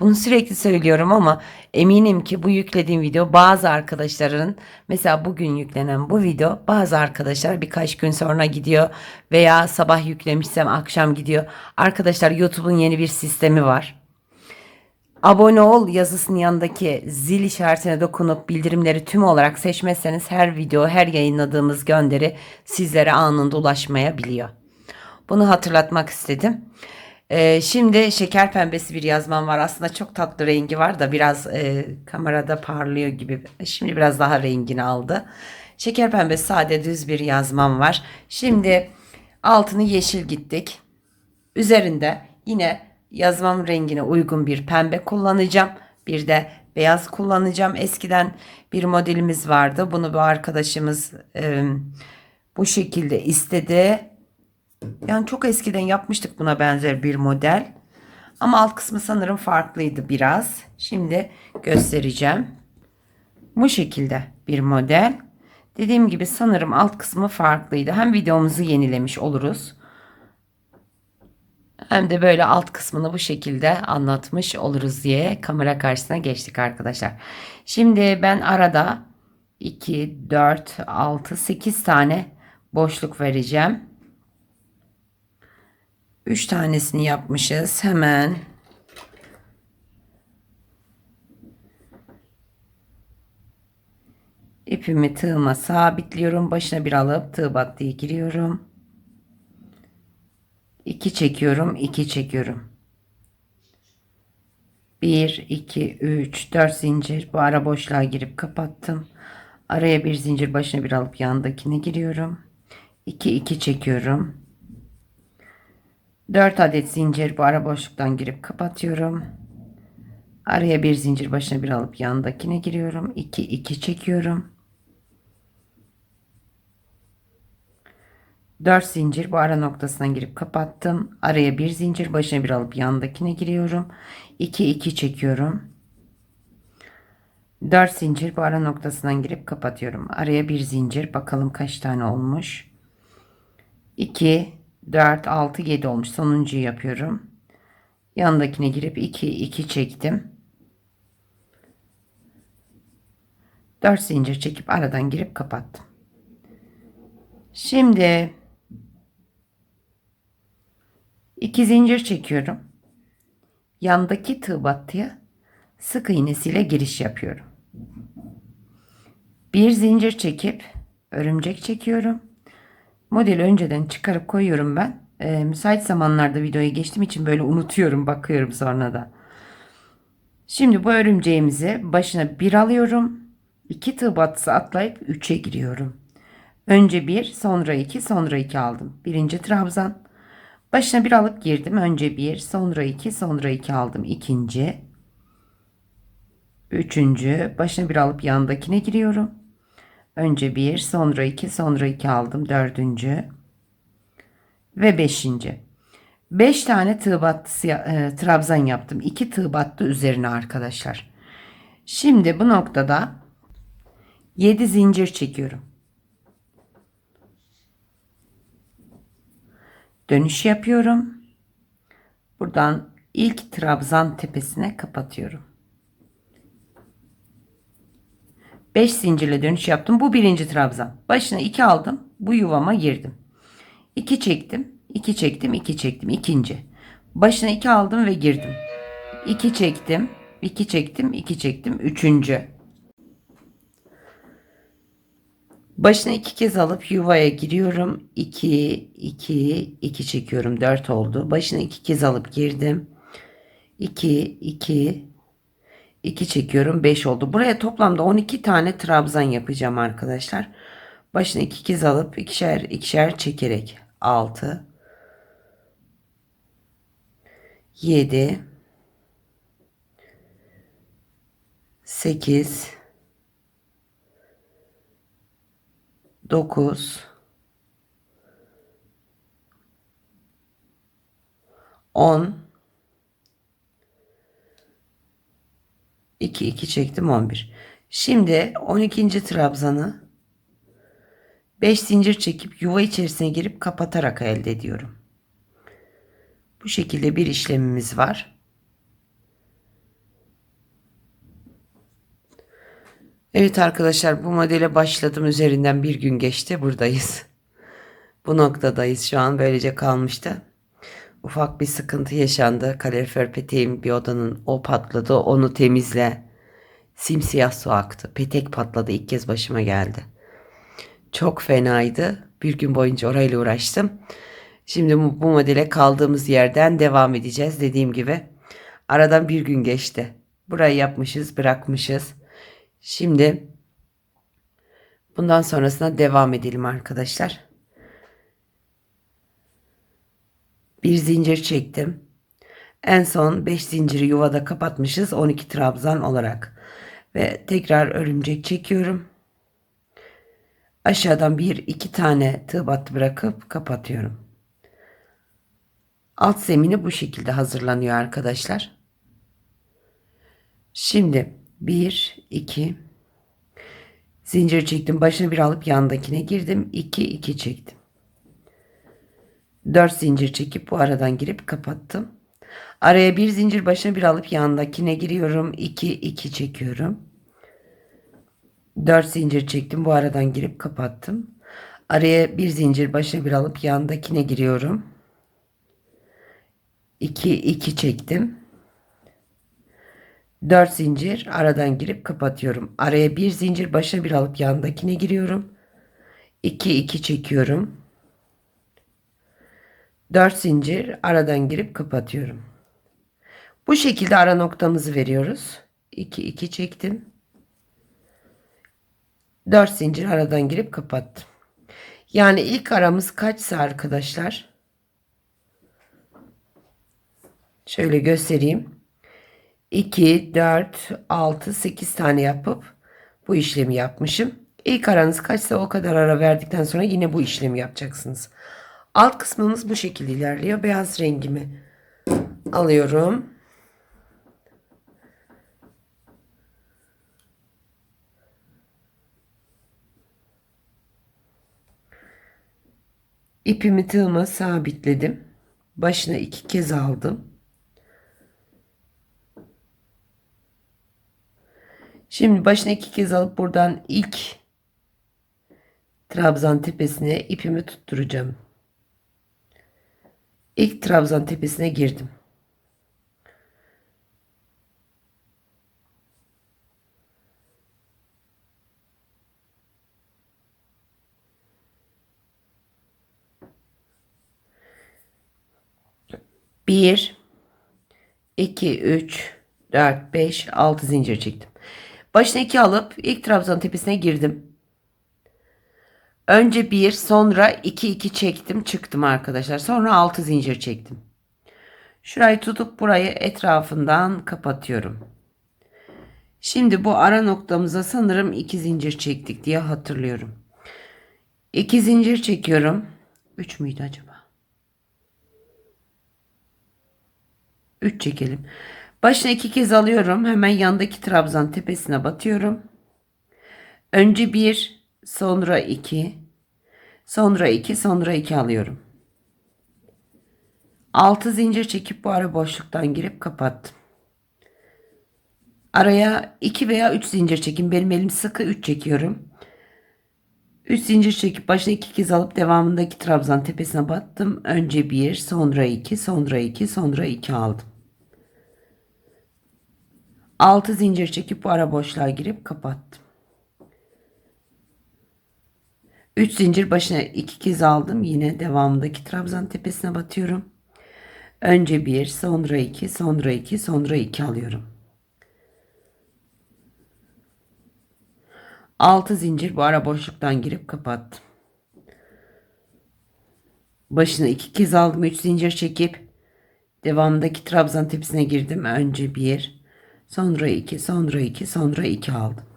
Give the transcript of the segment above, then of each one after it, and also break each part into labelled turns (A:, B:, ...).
A: Bunu sürekli söylüyorum ama eminim ki bu yüklediğim video bazı arkadaşların mesela bugün yüklenen bu video bazı arkadaşlar birkaç gün sonra gidiyor veya sabah yüklemişsem akşam gidiyor. Arkadaşlar YouTube'un yeni bir sistemi var. Abone ol yazısının yanındaki zil işaretine dokunup bildirimleri tüm olarak seçmezseniz her video, her yayınladığımız gönderi sizlere anında ulaşmayabiliyor. Bunu hatırlatmak istedim. Ee, şimdi şeker pembesi bir yazmam var. Aslında çok tatlı rengi var da biraz e, kamerada parlıyor gibi. Şimdi biraz daha rengini aldı. Şeker pembesi sade düz bir yazmam var. Şimdi altını yeşil gittik. Üzerinde yine yazmam rengine uygun bir pembe kullanacağım. Bir de beyaz kullanacağım. Eskiden bir modelimiz vardı. Bunu bu arkadaşımız e, bu şekilde istedi. Yani çok eskiden yapmıştık buna benzer bir model. Ama alt kısmı sanırım farklıydı biraz. Şimdi göstereceğim. Bu şekilde bir model. Dediğim gibi sanırım alt kısmı farklıydı. Hem videomuzu yenilemiş oluruz. Hem de böyle alt kısmını bu şekilde anlatmış oluruz diye kamera karşısına geçtik arkadaşlar. Şimdi ben arada 2, 4, 6, 8 tane boşluk vereceğim. 3 tanesini yapmışız. Hemen ipimi tığıma sabitliyorum. Başına bir alıp tığ battıya giriyorum. 2 çekiyorum, 2 çekiyorum. 1 2 3 4 zincir bu ara boşluğa girip kapattım. Araya bir zincir başına bir alıp yandakine giriyorum. 2 2 çekiyorum. 4 adet zincir bu ara boşluktan girip kapatıyorum. Araya bir zincir başına bir alıp yandakine giriyorum. 2 2 çekiyorum. 4 zincir bu ara noktasından girip kapattım. Araya bir zincir başına bir alıp yandakine giriyorum. 2 2 çekiyorum. 4 zincir bu ara noktasından girip kapatıyorum. Araya bir zincir bakalım kaç tane olmuş. 2 4, 6, 7 olmuş. Sonuncuyu yapıyorum. Yanındakine girip 2, 2 çektim. 4 zincir çekip aradan girip kapattım. Şimdi 2 zincir çekiyorum. Yandaki tığ battıya sık iğnesiyle giriş yapıyorum. Bir zincir çekip örümcek çekiyorum. Modeli önceden çıkarıp koyuyorum ben. E, müsait zamanlarda videoya geçtiğim için böyle unutuyorum bakıyorum sonra da. Şimdi bu örümceğimizi başına bir alıyorum. 2 tığ batısı atlayıp 3'e giriyorum. Önce 1 sonra 2 sonra 2 aldım. Birinci trabzan. Başına bir alıp girdim. Önce 1 sonra 2 sonra 2 aldım. İkinci. Üçüncü. Başına bir alıp yandakine giriyorum. Önce bir, sonra iki, sonra iki aldım. Dördüncü ve beşinci. Beş tane tığ e, trabzan yaptım. İki tığ battı üzerine arkadaşlar. Şimdi bu noktada yedi zincir çekiyorum. Dönüş yapıyorum. Buradan ilk trabzan tepesine kapatıyorum. 5 zincirle dönüş yaptım. Bu birinci trabzan. Başına 2 aldım. Bu yuvama girdim. 2 çektim. 2 çektim. 2 çektim. ikinci. Başına 2 aldım ve girdim. 2 çektim. 2 çektim. 2 çektim. Üçüncü. Başına 2 kez alıp yuvaya giriyorum. 2 2 2 çekiyorum. 4 oldu. Başına 2 kez alıp girdim. 2 2 2 çekiyorum 5 oldu. Buraya toplamda 12 tane trabzan yapacağım arkadaşlar. Başına 2 kez alıp ikişer ikişer çekerek 6 7 8 9 10 2 2 çektim 11. Şimdi 12. trabzanı 5 zincir çekip yuva içerisine girip kapatarak elde ediyorum. Bu şekilde bir işlemimiz var. Evet arkadaşlar bu modele başladım üzerinden bir gün geçti buradayız. Bu noktadayız şu an böylece kalmıştı. Ufak bir sıkıntı yaşandı. Kalorifer peteğim bir odanın o patladı onu temizle. Simsiyah su aktı. Petek patladı ilk kez başıma geldi. Çok fenaydı. Bir gün boyunca orayla uğraştım. Şimdi bu, modele kaldığımız yerden devam edeceğiz. Dediğim gibi aradan bir gün geçti. Burayı yapmışız bırakmışız. Şimdi bundan sonrasına devam edelim arkadaşlar. Bir zincir çektim. En son 5 zinciri yuvada kapatmışız 12 trabzan olarak. Ve tekrar örümcek çekiyorum. Aşağıdan bir iki tane tığ battı bırakıp kapatıyorum. Alt zemini bu şekilde hazırlanıyor arkadaşlar. Şimdi 1 2 zincir çektim. Başına bir alıp yandakine girdim. 2 2 çektim. 4 zincir çekip bu aradan girip kapattım. Araya bir zincir başına bir alıp yandakine giriyorum. 2 2 çekiyorum. 4 zincir çektim. Bu aradan girip kapattım. Araya bir zincir başına bir alıp yandakine giriyorum. 2 2 çektim. 4 zincir aradan girip kapatıyorum. Araya bir zincir başına bir alıp yandakine giriyorum. 2 2 çekiyorum. 4 zincir aradan girip kapatıyorum. Bu şekilde ara noktamızı veriyoruz. 2 2 çektim. 4 zincir aradan girip kapattım. Yani ilk aramız kaçsa arkadaşlar? Şöyle göstereyim. 2, 4, 6, 8 tane yapıp bu işlemi yapmışım. İlk aranız kaçsa o kadar ara verdikten sonra yine bu işlemi yapacaksınız. Alt kısmımız bu şekilde ilerliyor. Beyaz rengimi alıyorum. İpimi tığıma sabitledim. Başına iki kez aldım. Şimdi başına iki kez alıp buradan ilk trabzan tepesine ipimi tutturacağım. İlk trabzan tepesine girdim. Bir, iki, üç, dört, beş, altı zincir çektim. Başına iki alıp ilk trabzan tepesine girdim. Önce bir sonra iki iki çektim çıktım arkadaşlar. Sonra altı zincir çektim. Şurayı tutup burayı etrafından kapatıyorum. Şimdi bu ara noktamıza sanırım iki zincir çektik diye hatırlıyorum. İki zincir çekiyorum. Üç müydü acaba? Üç çekelim. Başına iki kez alıyorum. Hemen yandaki trabzan tepesine batıyorum. Önce bir, sonra iki, sonra iki, sonra iki alıyorum. Altı zincir çekip bu ara boşluktan girip kapattım. Araya iki veya üç zincir çekin. Benim elim sıkı üç çekiyorum. Üç zincir çekip başına iki kez alıp devamındaki trabzan tepesine battım. Önce bir, sonra iki, sonra iki, sonra iki aldım. 6 zincir çekip bu ara boşluğa girip kapattım. 3 zincir başına 2 kez aldım. Yine devamındaki trabzan tepesine batıyorum. Önce 1, sonra 2, sonra 2, sonra 2 alıyorum. 6 zincir bu ara boşluktan girip kapattım. Başına 2 kez aldım. 3 zincir çekip devamındaki trabzan tepesine girdim. Önce 1, Sonra 2, sonra 2, sonra 2 aldım.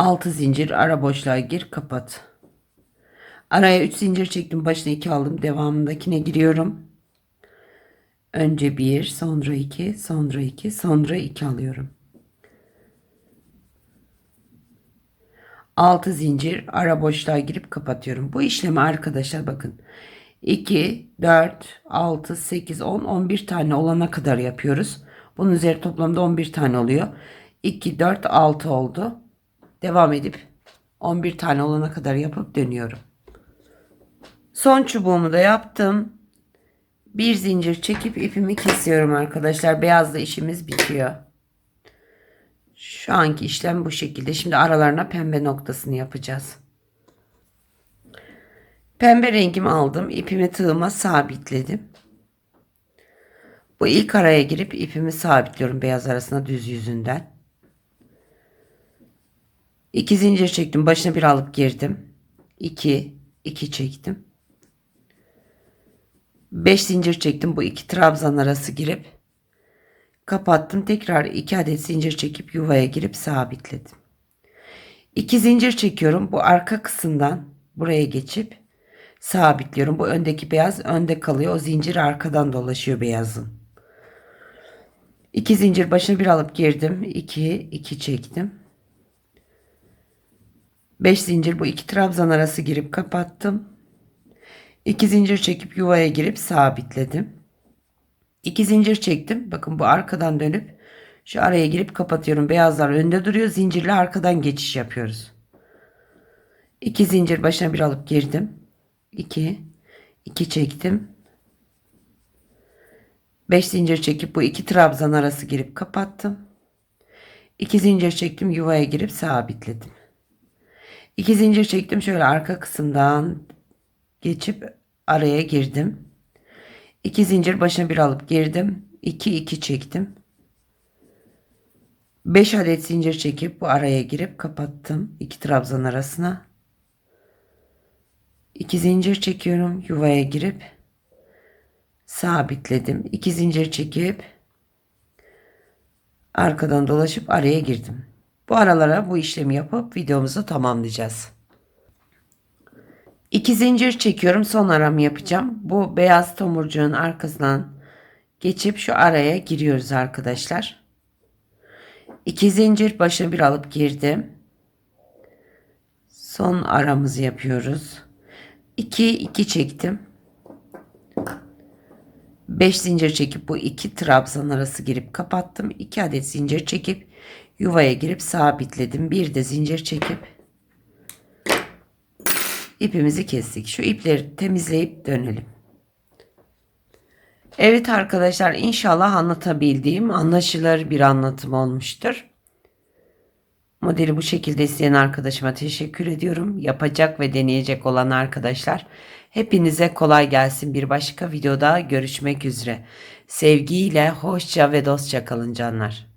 A: 6 zincir ara boşluğa gir kapat. Araya 3 zincir çektim. Başına 2 aldım. Devamındakine giriyorum. Önce 1, sonra 2, sonra 2, sonra 2 alıyorum. 6 zincir ara boşluğa girip kapatıyorum. Bu işlemi arkadaşlar bakın. 2, 4, 6, 8, 10, 11 tane olana kadar yapıyoruz. Bunun üzeri toplamda 11 tane oluyor. 2, 4, 6 oldu. Devam edip 11 tane olana kadar yapıp dönüyorum. Son çubuğumu da yaptım. Bir zincir çekip ipimi kesiyorum arkadaşlar. Beyazla işimiz bitiyor. Şu anki işlem bu şekilde. Şimdi aralarına pembe noktasını yapacağız. Pembe rengimi aldım. İpimi tığıma sabitledim. Bu ilk araya girip ipimi sabitliyorum beyaz arasına düz yüzünden. İki zincir çektim. Başına bir alıp girdim. 2 2 çektim. 5 zincir çektim. Bu iki trabzan arası girip kapattım. Tekrar 2 adet zincir çekip yuvaya girip sabitledim. 2 zincir çekiyorum. Bu arka kısımdan buraya geçip sabitliyorum. Bu öndeki beyaz önde kalıyor. O zincir arkadan dolaşıyor beyazın. 2 zincir başına bir alıp girdim. 2 2 çektim. 5 zincir bu iki trabzan arası girip kapattım. 2 zincir çekip yuvaya girip sabitledim. 2 zincir çektim. Bakın bu arkadan dönüp şu araya girip kapatıyorum. Beyazlar önde duruyor. Zincirle arkadan geçiş yapıyoruz. 2 zincir başına bir alıp girdim. 2 2 çektim. 5 zincir çekip bu iki trabzan arası girip kapattım. 2 zincir çektim yuvaya girip sabitledim. 2 zincir çektim şöyle arka kısımdan geçip araya girdim. 2 zincir başına bir alıp girdim. 2 2 çektim. 5 adet zincir çekip bu araya girip kapattım. 2 trabzan arasına. 2 zincir çekiyorum yuvaya girip sabitledim. 2 zincir çekip arkadan dolaşıp araya girdim. Bu aralara bu işlemi yapıp videomuzu tamamlayacağız. 2 zincir çekiyorum. Son aramı yapacağım. Bu beyaz tomurcuğun arkasından geçip şu araya giriyoruz arkadaşlar. 2 zincir başına bir alıp girdim. Son aramızı yapıyoruz. 2 2 çektim. 5 zincir çekip bu iki trabzan arası girip kapattım. 2 adet zincir çekip yuvaya girip sabitledim. Bir de zincir çekip ipimizi kestik. Şu ipleri temizleyip dönelim. Evet arkadaşlar inşallah anlatabildiğim anlaşılır bir anlatım olmuştur. Modeli bu şekilde isteyen arkadaşıma teşekkür ediyorum. Yapacak ve deneyecek olan arkadaşlar hepinize kolay gelsin. Bir başka videoda görüşmek üzere. Sevgiyle hoşça ve dostça kalın canlar.